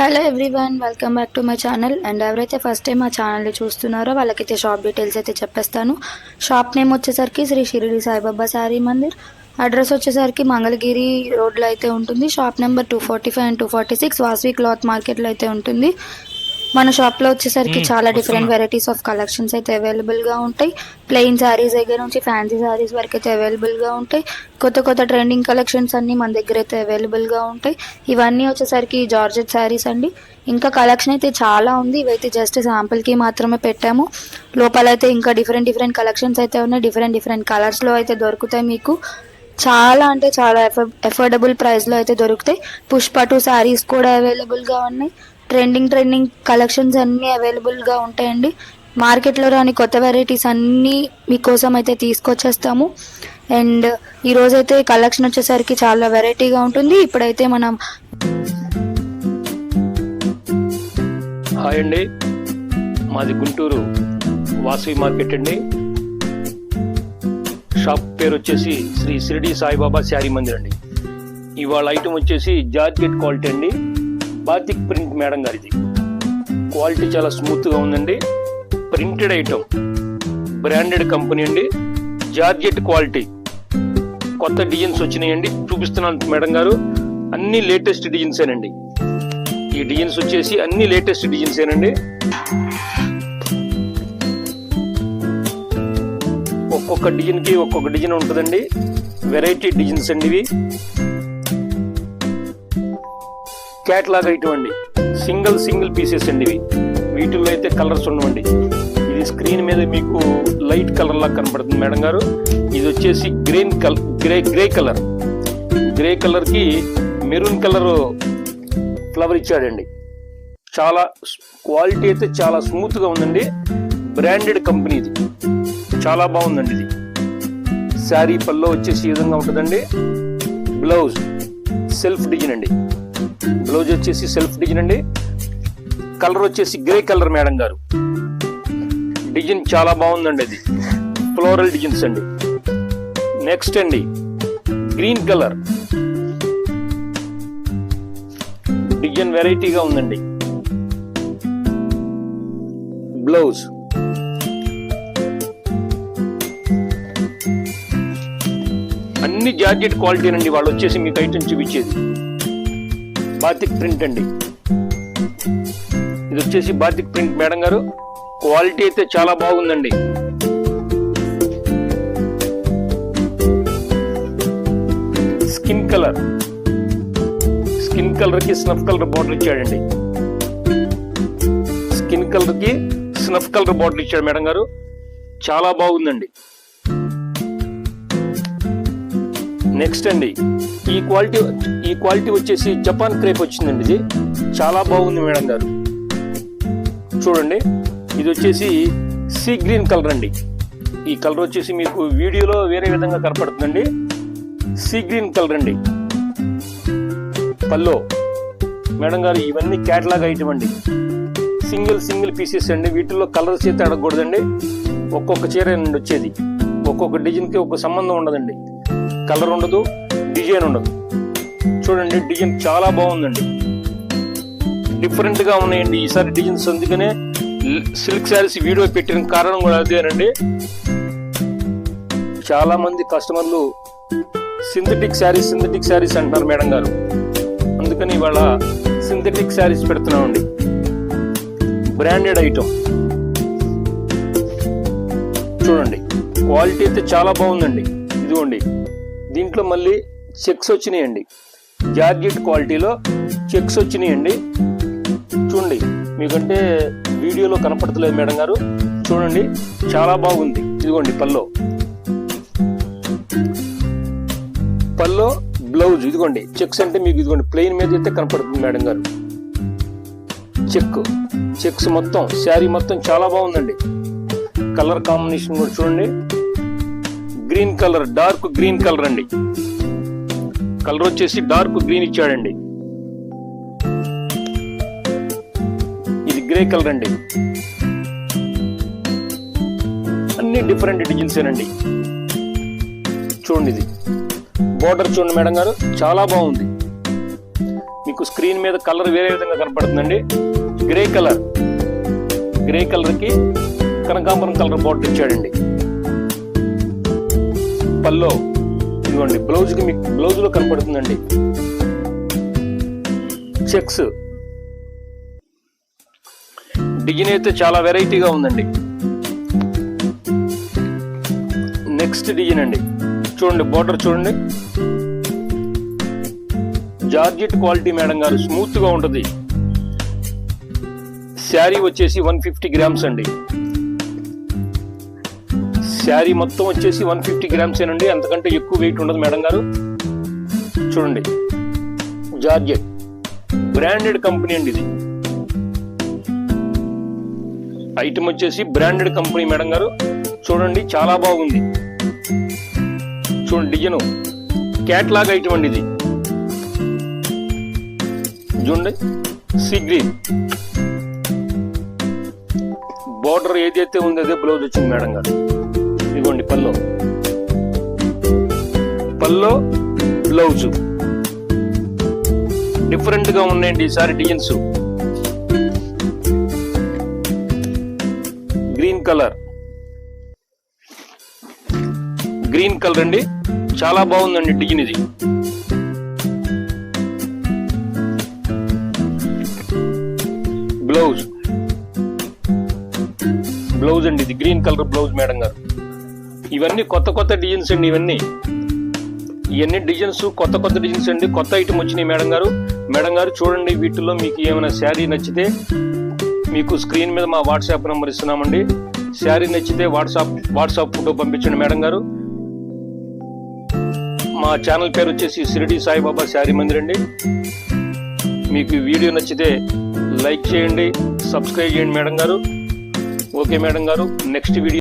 Hello everyone welcome back to my channel and ఎవరైతే first time మా ఛానల్ని చూస్తున్నారో వాళ్ళకైతే షాప్ డీటెయిల్స్ అయితే చెప్పేస్తాను. షాప్ నేమ్ వచ్చేసరికి శ్రీ షిరిడి సాయిబాబా శారీ మందిర్. అడ్రస్ వచ్చేసరికి మంగళగిరి రోడ్లో అయితే ఉంటుంది. Shop number two forty five and two forty six Vasavi cloth మార్కెట్లో అయితే ఉంటుంది. మన షాప్లో వచ్చేసరికి చాలా డిఫరెంట్. వెరైటీస్ ఆఫ్ కలెక్షన్స్ అయితే అవైలబుల్గా ఉంటాయి. ప్లెయిన్ శారీస్ దగ్గర నుంచి ఫ్యాన్సీ శారీస్ వరకు అయితే అవైలబుల్గా ఉంటాయి. కొత్త కొత్త ట్రెండింగ్ కలెక్షన్స్ అన్నీ మన దగ్గర అయితే అవైలబుల్గా ఉంటాయి. ఇవన్నీ వచ్చేసరికి జార్జెట్ శారీస్ అండి. ఇంకా కలెక్షన్ అయితే చాలా ఉంది. ఇవైతే జస్ట్ శాంపుల్కి మాత్రమే పెట్టాము. లోపల అయితే ఇంకా డిఫరెంట్ డిఫరెంట్ కలెక్షన్స్ అయితే ఉన్నాయి. డిఫరెంట్ డిఫరెంట్ కలర్స్లో అయితే దొరుకుతాయి మీకు. చాలా అంటే చాలా ఎఫోర్డబుల్ ప్రైస్లో అయితే దొరుకుతాయి. పుష్ప టూ శారీస్ కూడా అవైలబుల్గా ఉన్నాయి. ట్రెండింగ్ ట్రెండింగ్ కలెక్షన్స్ అన్నీ అవైలబుల్గా ఉంటాయండి. మార్కెట్లో రాని కొత్త వెరైటీస్ అన్నీ మీకోసం అయితే తీసుకొచ్చేస్తాము. అండ్ ఈరోజైతే కలెక్షన్ వచ్చేసరికి చాలా వెరైటీగా ఉంటుంది. ఇప్పుడైతే మనం హాయ్ అండి. మాది గుంటూరు వాసవి మార్కెట్ అండి. షాప్ పేరు వచ్చేసి శ్రీ షిరిడి సాయిబాబా శారీ మందిర్ అండి. ఇవాళ ఐటమ్ వచ్చేసి జార్జెట్ క్వాలిటీ అండి. బాతిక్ ప్రింట్ మేడం గారిది. క్వాలిటీ చాలా స్మూత్గా ఉందండి. ప్రింటెడ్ ఐటమ్ బ్రాండెడ్ కంపెనీ అండి. Georgette quality. కొత్త డిజైన్స్ వచ్చినాయండి. చూపిస్తున్నాను మేడం గారు. అన్ని లేటెస్ట్ డిజైన్సేనండి. ఈ డిజైన్స్ వచ్చేసి అన్ని లేటెస్ట్ డిజైన్సేనండి. ఒక్కొక్క డిజైన్కి ఒక్కొక్క డిజైన్ ఉంటుందండి. వెరైటీ డిజైన్స్ అండి ఇవి catalogue item single single pieces అండి ఇవి. వీటిల్లో అయితే కలర్స్ ఉండవండి. ఇది స్క్రీన్ మీద మీకు లైట్ కలర్ లాగా కనపడుతుంది మేడం గారు. ఇది వచ్చేసి green colour grey grey colour. Grey కలర్కి మెరూన్ కలర్ ఫ్లవర్ ఇచ్చాడండి. చాలా క్వాలిటీ అయితే చాలా స్మూత్గా ఉందండి. బ్రాండెడ్ కంపెనీ ఇది. చాలా బాగుందండి ఇది. శారీ పల్లో వచ్చేసి ఈ విధంగా ఉంటుందండి. బ్లౌజ్ సెల్ఫ్ డిజైన్ అండి. బ్లౌజ్ వచ్చేసి సెల్ఫ్ డిజైన్ అండి. కలర్ వచ్చేసి గ్రే కలర్ మేడం గారు. డిజైన్ చాలా బాగుందండి అది. ఫ్లోరల్ డిజైన్స్ అండి. నెక్స్ట్ అండి. గ్రీన్ కలర్ డిజైన్ వెరైటీగా ఉందండి. బ్లౌజ్ అన్ని జాకెట్ క్వాలిటీ అండి వాళ్ళు వచ్చేసి మీకు ఐటమ్ చూపించేది. బాతిక్ ప్రింట్ అండి. ఇది వచ్చేసి బాతిక్ ప్రింట్ మేడం గారు. క్వాలిటీ అయితే చాలా బాగుందండి. Skin colour. స్కిన్ కలర్కి స్నఫ్ కలర్ బాటిల్ ఇచ్చాడండి. స్కిన్ కలర్కి స్నఫ్ కలర్ బాటిల్ ఇచ్చాడు మేడం గారు. చాలా బాగుందండి. నెక్స్ట్ అండి ఈ క్వాలిటీ ఈ క్వాలిటీ వచ్చేసి జపాన్ క్రేప్ వచ్చిందండి ఇది. చాలా బాగుంది మేడం గారు. చూడండి ఇది వచ్చేసి సీ గ్రీన్ కలర్ అండి. ఈ కలర్ వచ్చేసి మీకు వీడియోలో వేరే విధంగా కనపడుతుందండి. సీ గ్రీన్ కలర్ అండి. పల్లో. మేడం గారు ఇవన్నీ క్యాటలాగ్ ఐటమ్ అండి. సింగిల్ సింగిల్ పీసెస్ అండి. వీటిల్లో కలర్స్ అయితే అడగకూడదండి. ఒక్కొక్క చీర నుండి వచ్చేది. ఒక్కొక్క డిజైన్కి ఒక సంబంధం ఉండదండి. కలర్ ఉండదు డిజైన్ ఉండదు. చూడండి డిజైన్ చాలా బాగుందండి. డిఫరెంట్గా ఉన్నాయండి ఈసారి డిజైన్స్ అందుకనే సిల్క్ శారీస్ వీడియో పెట్టిన కారణం కూడా అదేనండి చాలా మంది కస్టమర్లు సింథటిక్ శారీస్ సింథటిక్ శారీస్ అంటున్నారు మేడం గారు. అందుకని ఇవాళ సింథటిక్ శారీస్ పెడుతున్నామండి. బ్రాండెడ్ ఐటమ్ చూడండి క్వాలిటీ అయితే చాలా బాగుందండి. ఇదిగోండి. దీంట్లో మళ్ళీ చెక్స్ వచ్చినాయండి. జార్జెట్ క్వాలిటీలో చెక్స్ వచ్చినాయండి. చూడండి మీకంటే వీడియోలో కనపడతలేదు మేడం గారు. చూడండి చాలా బాగుంది. ఇదిగోండి పల్లో. పల్లో బ్లౌజ్ ఇదిగోండి చెక్స్ అంటే మీకు ఇదిగోండి ప్లెయిన్ మీద అయితే కనపడుతుంది మేడం గారు. చెక్ చెక్స్ మొత్తం శారీ మొత్తం చాలా బాగుందండి. కలర్ కాంబినేషన్ కూడా చూడండి. Green colour dark green colour అండి. కలర్ వచ్చేసి డార్క్ గ్రీన్ ఇచ్చాడండి. ఇది గ్రే కలర్ అండి. అన్ని డిఫరెంట్ డిజైన్సేనండి చూడండి ఇది. బోర్డర్ చూడండి మేడం గారు చాలా బాగుంది. మీకు స్క్రీన్ మీద కలర్ వేరే విధంగా కనపడుతుందండి. Grey colour. గ్రే కలర్కి కనకాంబరం కలర్ బాటిల్ ఇచ్చాడండి. పల్లో. ఇదిగోండి బ్లౌజ్కి మీకు బ్లౌజ్లో కనపడుతుందండి. చెక్స్. డిజైన్ అయితే చాలా వెరైటీగా ఉందండి. నెక్స్ట్ డిజైన్ అండి. చూడండి బోర్డర్ చూడండి. జార్జెట్ క్వాలిటీ మేడం గారు స్మూత్గా ఉంటుంది. శారీ వచ్చేసి వన్ ఫిఫ్టీ గ్రామ్స్ అండి. శారీ మొత్తం వచ్చేసి వన్ ఫిఫ్టీ గ్రామ్స్ ఏనండి. అంతకంటే ఎక్కువ వెయిట్ ఉండదు మేడం గారు. చూడండి. జార్జెట్. బ్రాండెడ్ కంపెనీ అండి ఇది. ఐటమ్ వచ్చేసి బ్రాండెడ్ కంపెనీ మేడం గారు. చూడండి చాలా బాగుంది. చూడండి డిజైన్. క్యాట్లాగ్ ఐటమ్ అండి ఇది. చూడండి. సీ గ్రీన్ బార్డర్ ఏదైతే ఉందో అదే బ్లౌజ్ వచ్చింది మేడం గారు. ఇదిగోండి పల్లో. పల్లో బ్లౌజ్. డిఫరెంట్గా ఉన్నాయండి ఈసారి designs. Green colour. Green colour అండి. చాలా బాగుందండి డిజైన్ ఇది. బ్లౌజ్. బ్లౌజ్ అండి ఇది. గ్రీన్ కలర్ బ్లౌజ్ మేడం గారు. ఇవన్నీ కొత్త కొత్త డిజైన్స్ అండి ఇవన్నీ. ఇవన్నీ డిజైన్స్ కొత్త కొత్త డిజైన్స్ అండి. కొత్త ఐటమ్ వచ్చినాయి మేడం గారు. మేడం గారు చూడండి వీటిలో మీకు ఏమైనా శారీ నచ్చితే మీకు స్క్రీన్ మీద మా వాట్సాప్ నెంబర్ ఇస్తున్నామండి. శారీ నచ్చితే వాట్సాప్ వాట్సాప్ ఫోటో పంపించండి మేడం గారు. మా ఛానల్ పేరు వచ్చేసి షిరిడి సాయిబాబా శారీ మందిర్ అండి మీకు వీడియో నచ్చితే లైక్ చేయండి సబ్స్క్రైబ్ చేయండి మేడం గారు. ఓకే మేడం గారు. Next video